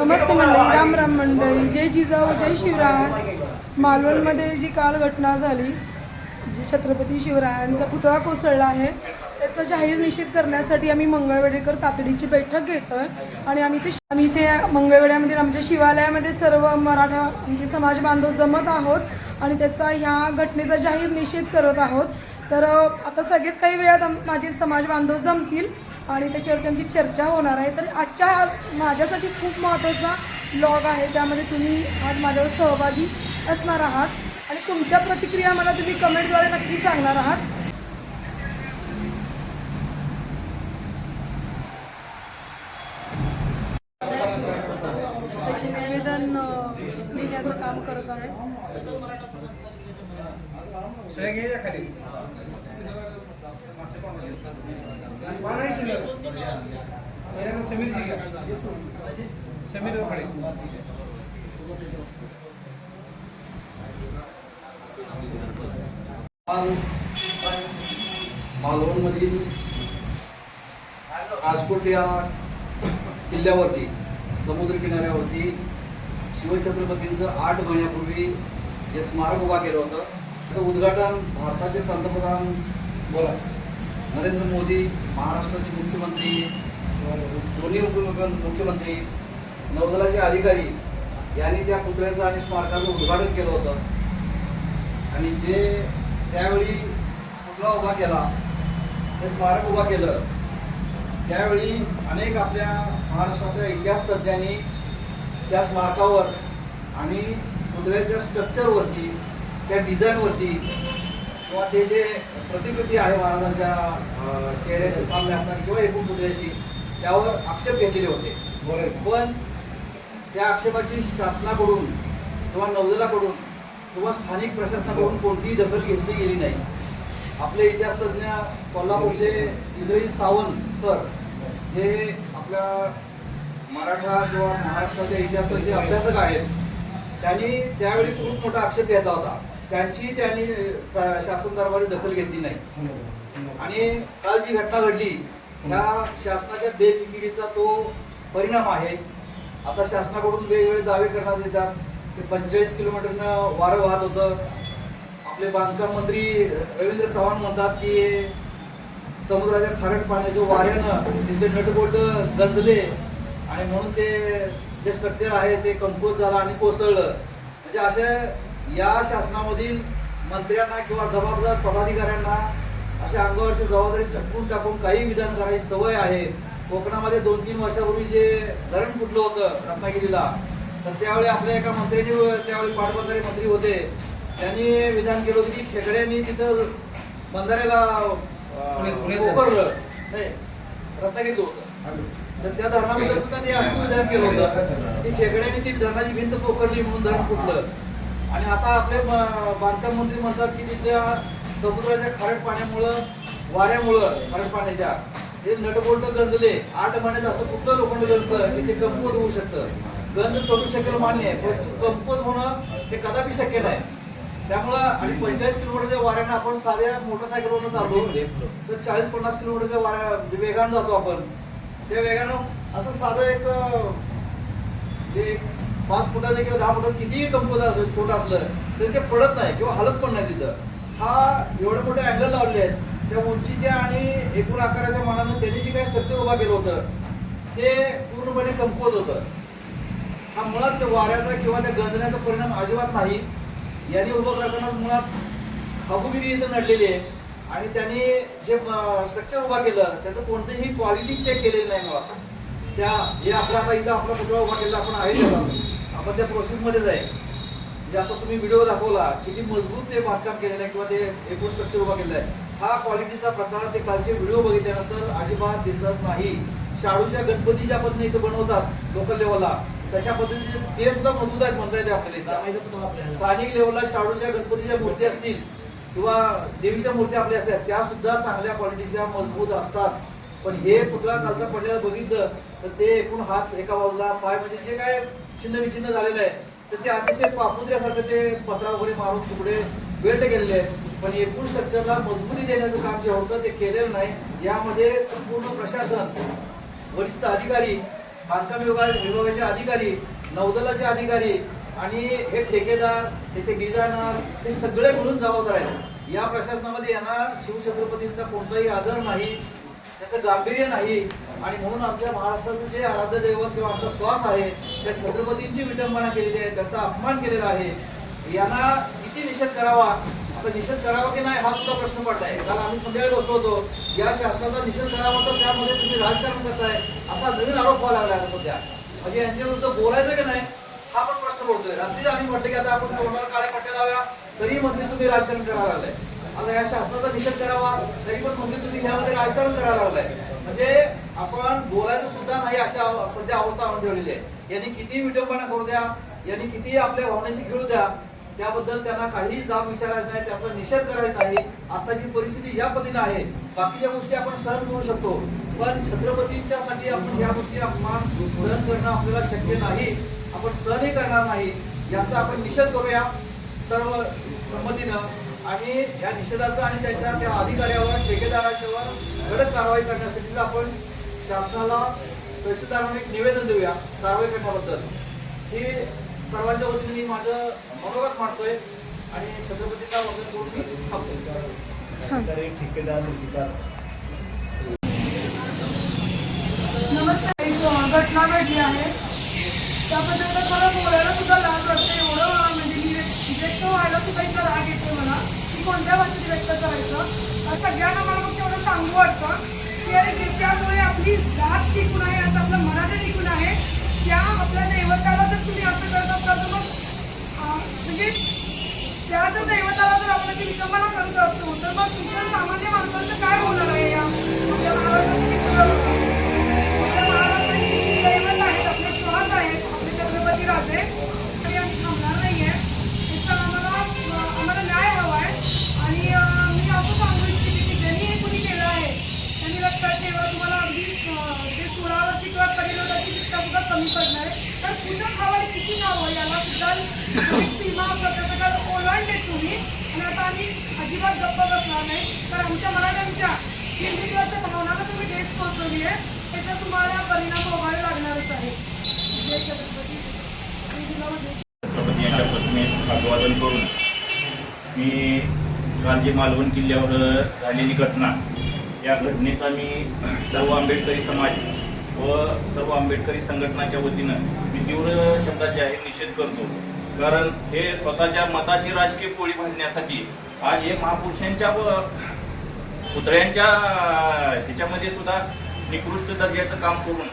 नमस्ते मंडळी राम राम मंडळी. जय जिजाऊ जय शिवराय. मालवणमध्ये जी काल घटना झाली जी छत्रपती शिवरायांचा पुतळा कोसळला आहे त्याचा जाहीर निषेध करण्यासाठी आम्ही मंगळवेडेकर तातडीची बैठक घेतो आहे आणि आम्ही ते आम्ही ते मंगळवेड्यामध्ये आमच्या शिवालयामध्ये सर्व मराठा आमचे समाज बांधव जमत आहोत आणि त्याचा ह्या घटनेचा जाहीर निषेध करत आहोत. तर आता सगळेच काही वेळात माझे समाज बांधव जमतील. आणि त्याच्यावरती आमची चर्चा होणार आहे. तर आजच्या माझ्यासाठी खूप महत्त्वाचा ब्लॉग आहे. त्यामध्ये तुम्ही आज माझ्यावर सहभागी असणार आहात. आणि तुमच्या प्रतिक्रिया मला तुम्ही कमेंटद्वारे नक्की सांगणार आहात. काम करत आहे. बाराही शिल्लक पहिल्यांदा समीर मालवणमधील राजकोट या किल्ल्यावरती समुद्र किनाऱ्यावरती शिवछत्रपतींचं आठ महिन्यापूर्वी जे स्मारक उभा केलं होतं त्याचं उद्घाटन भारताचे पंतप्रधान बोला नरेंद्र मोदी महाराष्ट्राचे मुख्यमंत्री दोन्ही मुख्यमंत्री नौदलाचे अधिकारी यांनी त्या पुतळ्याचं आणि स्मारकाचं उद्घाटन केलं होतं. आणि जे त्यावेळी पुतळा उभा केला ते स्मारक उभा केलं त्यावेळी अनेक आपल्या महाराष्ट्रातल्या इतिहास तज्ज्ञांनी त्या स्मारकावर आणि पुतळ्याच्या स्ट्रक्चरवरती त्या डिझाईनवरती किंवा ते जे प्रतिकृती आहे महाराजांच्या चेहऱ्याशी सामने असणारी किंवा एकूण पुतळ्याशी त्यावर आक्षेप घेतलेले होते. बोला पण त्या आक्षेपाची शासनाकडून किंवा नौदलाकडून किंवा स्थानिक प्रशासनाकडून कोणतीही दखल घेतली गेली नाही. आपले इतिहास तज्ज्ञ कोल्हापूरचे इंद्रजित सावंत सर जे आपल्या मराठा किंवा महाराष्ट्राच्या इतिहासाचे अभ्यासक आहेत. त्यांनी त्यावेळी खूप मोठा आक्षेप घेतला होता. त्यांची त्यांनी शासन दरबारी दखल घेतली नाही. आणि काल जी घटना घडली ह्या शासनाच्या बेफिकिरीचा तो परिणाम आहे. आता शासनाकडून वेगवेगळे दावे करण्यात येतात. की पंचेचाळीस किलोमीटरनं वारं वाहत होतं. आपले बांधकाम मंत्री रवींद्र चव्हाण म्हणतात की समुद्राच्या खारट पाण्याच्या वाऱ्यानं तिथे नटबोट गंजले आणि म्हणून ते जे स्ट्रक्चर आहे ते कमकुवत झालं आणि कोसळलं. म्हणजे अशा या शासनामधील मंत्र्यांना किंवा जबाबदार पदाधिकाऱ्यांना अशा अंगावरची जबाबदारी झटकून टाकून काही विधान करायची सवय आहे. कोकणामध्ये दोन तीन वर्षापूर्वी जे धरण फुटलं होतं रत्नागिरीला तर त्यावेळी आपल्या एका मंत्र्यांनी त्यावेळी पाटबंधारे मंत्री होते. त्यांनी विधान केलं होतं की खेकड्यांनी तिथं बंधाऱ्याला पोखरलं. नाही रत्नागिरीचं होतं. तर त्या धरणाबद्दल सुद्धा ते असं विधान केलं होतं की खेकड्यांनी ती धरणाची भिंत पोखरली म्हणून धरण फुटलं. आणि आता आपले बांधकाम मंत्री म्हणतात की तिथल्या समुद्राच्या खारट पाण्यामुळं वाऱ्यामुळं खारट पाण्याच्या हे नटबोल्ट गंजले. आठ महिन्यात असं कुठलं लोखंड गंजतं? की ते कमकुवत होऊ शकतं. गंज सोडू शकेल मान्य आहे पण कमकुवत होणं हे कदापि शक्य नाही. त्यामुळं आणि पंचेचाळीस किलोमीटरच्या वाऱ्यानं आपण साध्या मोटरसायकलवरून चाललो तर चाळीस पन्नास किलोमीटरच्या वाऱ्या म्हणजे वेगानं जातो आपण. त्या वेगानं असं साधं एक जे पाच फुटाचं किंवा दहा फुटाचं कितीही कमकुवत असलं छोटं असलं तरी ते पडत नाही किंवा हलत पण नाही तिथं. हा एवढे मोठे अँगल लावले आहेत. त्या उंचीच्या आणि एकूण आकाराच्या मानानं त्यांनी जे काही स्ट्रक्चर उभा केलं होतं ते पूर्णपणे कमकुवत होतं. हा मुळात त्या वाऱ्याचा किंवा त्या गंजण्याचा परिणाम अजिबात नाही. यांनी उभं करतानाच मुळात हगुगिरी इथं नडलेली आहे. आणि त्यांनी जे स्ट्रक्चर उभा केलं त्याचं कोणतीही क्वालिटी चेक केलेली नाही मला त्या जे आपला आता इथं आपला पुतळा उभा केला आपण आहे त्याला आपण त्या प्रोसेसमध्येच आहे. म्हणजे आता तुम्ही व्हिडिओ दाखवला किती मजबूत ते बांधकाम केलेलं आहे किंवा ते एकूण स्ट्रक्चर उभा केलेलं आहे. हा क्वालिटीचा प्रकार ते कालचे व्हिडिओ बघितल्यानंतर अजिबात दिसत नाही. शाडूच्या गणपती ज्या पद्धतीने इथं बनवतात लोकल लेवलला तशा पद्धतीचे ते सुद्धा मजबूत आहेत म्हणता येते आपल्याला. स्थानिक लेवलला शाडूच्या गणपतीच्या मूर्ती असतील किंवा देवीच्या मूर्त्या आपल्या असतात त्या सुद्धा चांगल्या क्वालिटीच्या मजबूत असतात. पण हे पुतळा कालचा पडलेला बघितलं तर ते एकूण हात एका बाजूला पाय म्हणजे जे काय छिन्न विछिन्न झालेलं आहे. तर ते अतिशय पापुद्र्यासारखं ते पत्रा वगैरे मारून तुकडे वेळ गेलेले आहेत. पण एकूण स्ट्रक्चरला मजबूती देण्याचं काम जे होतं ते केलेलं नाही. यामध्ये संपूर्ण प्रशासन वरिष्ठ अधिकारी बांधकाम विभाग विभागाचे अधिकारी नौदलाचे अधिकारी आणि हे ठेकेदार त्याचे डिझायनर हे सगळे मिळून जबाबदार आहेत. या प्रशासनामध्ये यांना शिवछत्रपतींचा कोणताही आदर नाही. त्याचं गांभीर्य नाही. आणि म्हणून आमच्या महाराष्ट्राचं जे आराध्य दैवत किंवा आमचा श्वास आहे त्या छत्रपतींची विटंबना केलेली आहे त्याचा अपमान केलेला आहे. यांना किती निषेध करावा? आता निषेध करावा की नाही हा सुद्धा प्रश्न पडलाय. काल आम्ही संध्याकाळी बसलो होतो. या शासनाचा निषेध करावा तर त्यामध्ये तुम्ही राजकारण करताय. असा नवीन आरोप व्हायला लागला आता सध्या. म्हणजे यांच्या विरुद्ध बोलायचं की नाही हा पण प्रश्न पडतोय. रात्री आम्ही म्हटलं की आता आपण तोंडाला काळे पट्टे लावूया तरी मध्ये तुम्ही राजकारण करायला लागलाय. आता या शासनाचा निषेध करावा तरी पण म्हणजे तुम्ही ह्यामध्ये राजकारण करायला लागलाय. म्हणजे आपण बोलायचं सुद्धा नाही अशा सध्या अवस्था आणून ठेवलेली आहे. यांनी किती विटंबना करू द्या यांनी किती आपल्या भावनेशी खेळू द्या त्याबद्दल त्यांना काही जाब विचारायचं नाही त्याचा निषेध करायचा नाही. आताची परिस्थिती या पद्धतीने आहे. बाकीच्या गोष्टी आपण सहन करू शकतो. पण छत्रपतींच्या साठी आपण या गोष्टी अपमान सहन करणं आपल्याला शक्य नाही. आपण सहनही करणार नाही. याचा आपण निषेध करूया. सर्व संमतीनं. आणि या निषेधाचा आणि त्याच्या त्या अधिकाऱ्यावर ठेकेदाराच्यावर कडक कारवाई करण्यासाठी आपण शासनाला तहसीलदारांना एक निवेदन देऊया कारवाई करण्याबद्दल. हे सर्वांच्या वतीने मी माझं मनोगत मांडतोय आणि छत्रपतींचा वगैरे करून मी थांबतोय. ठेकेदार नमस्कार घटना घडली आहे. त्याबद्दल मला बोलायला सुद्धा लाज वाटते. एवढं म्हणजे मी व्यक्त व्हायला सुद्धा इतका राग येतो. की कोणत्या भाषेत व्यक्त करायचं? सगळ्यांना मला फक्त एवढं सांगू वाटतं की अरे ज्याच्यामुळे आपली जात टिकून आहे आता आपलं मराठी टिकून आहे त्या आपल्या दैवताला जर तुम्ही असं करत असाल तर मग म्हणजे त्या जर दैवताला जर आपण ती विकमना करत असतो तर मग तुमच्या सामान्य माणसाचं काय होणार आहे या? आपल्या महाराष्ट्राची दैवत आहेत आपले श्वास आहेत आपले छत्रपती राजे त्यांनी लक्षात तुम्हाला अगदी जे सोळा वर्षी किंवा परिलोकाची शिक्षा सुद्धा कमी पडणार आहे तर पुन्हा खावाने किती नावं याला सुद्धा एक सीमा प्रत्येकाला ओलांडले तुम्ही. आणि आता आम्ही अजिबात गप्प बसणार नाही. तर आमच्या मराठ्यांच्या हिंदुत्वाच्या भावनाला तुम्ही ठेच पोहोचवली आहे. त्याचा तुम्हाला परिणाम भोगावे लागणारच आहे. जय छत्रपती छत्रपती यांच्या प्रतिमेस अभिवादन करून मी काल जे मालवण किल्ल्यावर झालेली घटना या घटनेचा मी सर्व आंबेडकरी समाज व सर्व आंबेडकरी संघटनाच्या वतीनं मी तीव्र शब्दात जाहीर निषेध करतो. कारण हे स्वतःच्या मताची राजकीय पोळी भाजण्यासाठी आज हे महापुरुषांच्या व पुतळ्यांच्या ह्याच्यामध्ये सुद्धा निकृष्ट दर्जाचं काम करून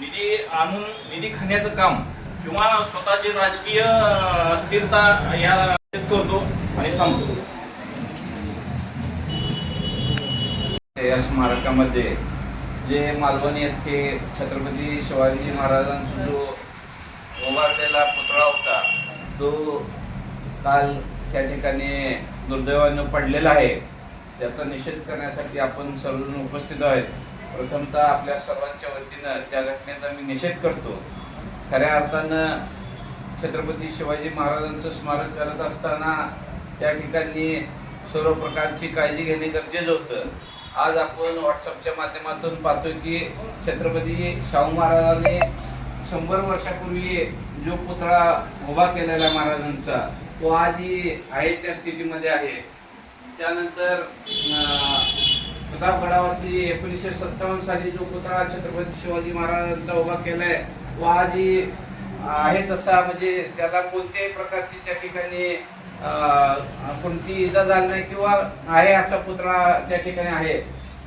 निधी आणून निधी खाण्याचं काम किंवा स्वतःची राजकीय अस्थिरता या करतो आणि थांबतो. या स्मारकामध्ये जे मालवण येथे छत्रपती शिवाजी महाराजांचा जो उभारलेला पुतळा होता तो काल त्या ठिकाणी दुर्दैवानं पडलेला आहे. त्याचा निषेध करण्यासाठी आपण सर्वजण उपस्थित आहेत. प्रथमतः आपल्या सर्वांच्या वतीनं त्या घटनेचा मी निषेध करतो. खऱ्या अर्थानं छत्रपती शिवाजी महाराजांचं स्मारक करत असताना त्या ठिकाणी सर्व प्रकारची काळजी घेणे गरजेचं होतं. आज आपण व्हॉट्सअपच्या माध्यमातून पाहतो की छत्रपती शाहू महाराजांनी शंभर वर्षापूर्वी जो पुतळा उभा केलेला आहे महाराजांचा तो आजही आहे त्या स्थितीमध्ये आहे. त्यानंतर प्रतापगडावरती एकोणीसशे सत्तावन्न साली जो पुतळा छत्रपती शिवाजी महाराजांचा उभा केलाय तो आजही आहे तसा. म्हणजे त्याला कोणत्याही प्रकारची त्या ठिकाणी कोणती इजा झाली नाही किंवा आहे असा पुतळा त्या ठिकाणी आहे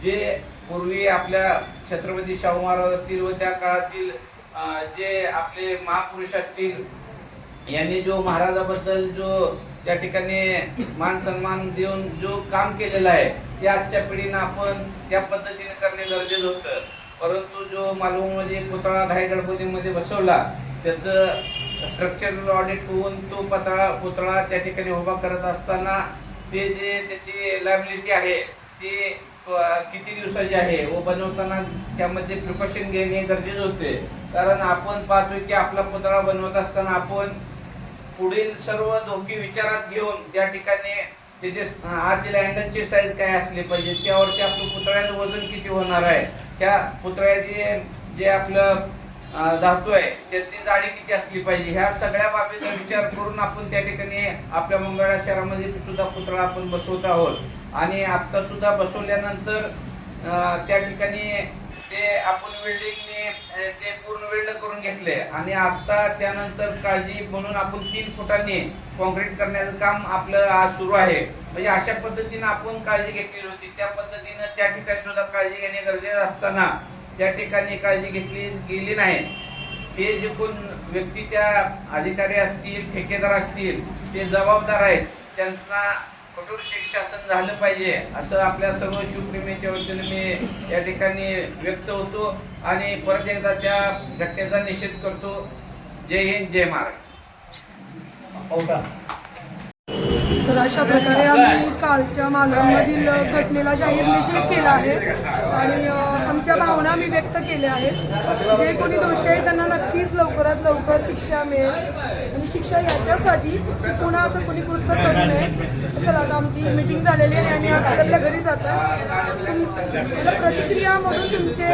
जे पूर्वी आपल्या छत्रपती शाहू महाराज असतील व त्या काळातील जे आपले महापुरुष असतील यांनी जो महाराजाबद्दल जो त्या ठिकाणी मान सन्मान देऊन जो काम केलेलं आहे ते आजच्या पिढीनं आपण त्या पद्धतीने करणे गरजेचं होतं. परंतु जो मालवणमध्ये पुतळा घाई गणपतीमध्ये बसवला त्याचं स्ट्रक्चरल ऑडिट होऊन तो पुतळा पुतळा त्या ठिकाणी उभा करत असताना ते जे त्याची लायबिलिटी आहे ती किती दिवसाची आहे व बनवताना त्यामध्ये प्रिकॉशन घेणे गरजेचे होते. कारण आपण पाहतोय की आपला पुतळा बनवत असताना आपण पुढील सर्व धोके विचारात घेऊन त्या ठिकाणी त्याचे आतील अँगलची साईज काय असली पाहिजे त्यावरती आपलं पुतळ्याचं वजन किती होणार आहे? त्या पुतळ्याचे जे आपलं धातू आहे त्याची जाडी किती असली पाहिजे? ह्या सगळ्या बाबीचा विचार करून आपण त्या ठिकाणी आपल्या मंगळा शहरामध्ये सुद्धा पुतळा आपण बसवत आहोत. आणि आता सुद्धा बसवल्यानंतर त्या ठिकाणी ते आपण वेल्डिंगने ते पूर्ण वेल्ड करून घेतले. आणि आता त्यानंतर काळजी म्हणून आपण तीन फुटांनी कॉन्क्रीट करण्याचं काम आपलं आज सुरू आहे. म्हणजे अशा पद्धतीनं आपण काळजी घेतलेली होती. त्या पद्धतीनं त्या ठिकाणी सुद्धा काळजी घेणे गरजेचं असताना त्या ठिकाणी काळजी घेतली गेली नाही. ते जे कोण व्यक्ती त्या अधिकारी असतील ठेकेदार असतील ते जबाबदार आहेत त्यांना कठोर शिक्षासन झालं पाहिजे असं आपल्या सर्व शिवप्रेमीच्या वतीने मी या ठिकाणी व्यक्त होतो आणि परत एकदा त्या घटनेचा निषेध करतो. जय हिंद जय महाराष्ट्र. तर अशा प्रकारे आम्ही कालच्या मालवणमधील घटनेला जाहीर निषेध केला आहे. आणि आमच्या भावना आम्ही व्यक्त केल्या आहेत. जे कोणी दोषी आहेत त्यांना नक्कीच लवकरात लवकर शिक्षा मिळेल. आणि शिक्षा याच्यासाठी की पुन्हा असं कोणी कृत्य करू नये. चला आता आमची मिटिंग झालेली आहे आणि आपल्या घरी जातात मला प्रतिक्रिया म्हणून तुमचे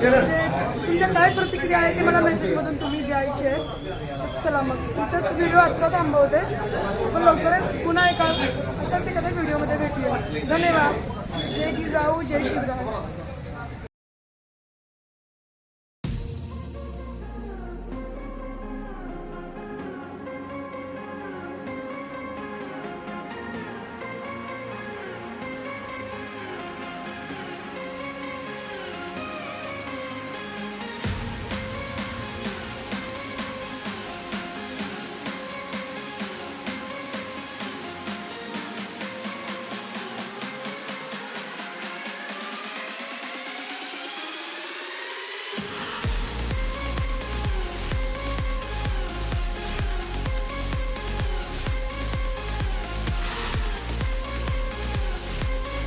म्हणजे तुमच्या काय प्रतिक्रिया आहे ते मला मेसेजमधून तुम्ही द्यायचे आहे चला मग तिथंच व्हिडिओ आजचा थांबवते. पण लवकरच पुन्हा एका अशाच एखाद्या व्हिडिओमध्ये भेटूया. धन्यवाद. जय जिजाऊ जय शिवराय.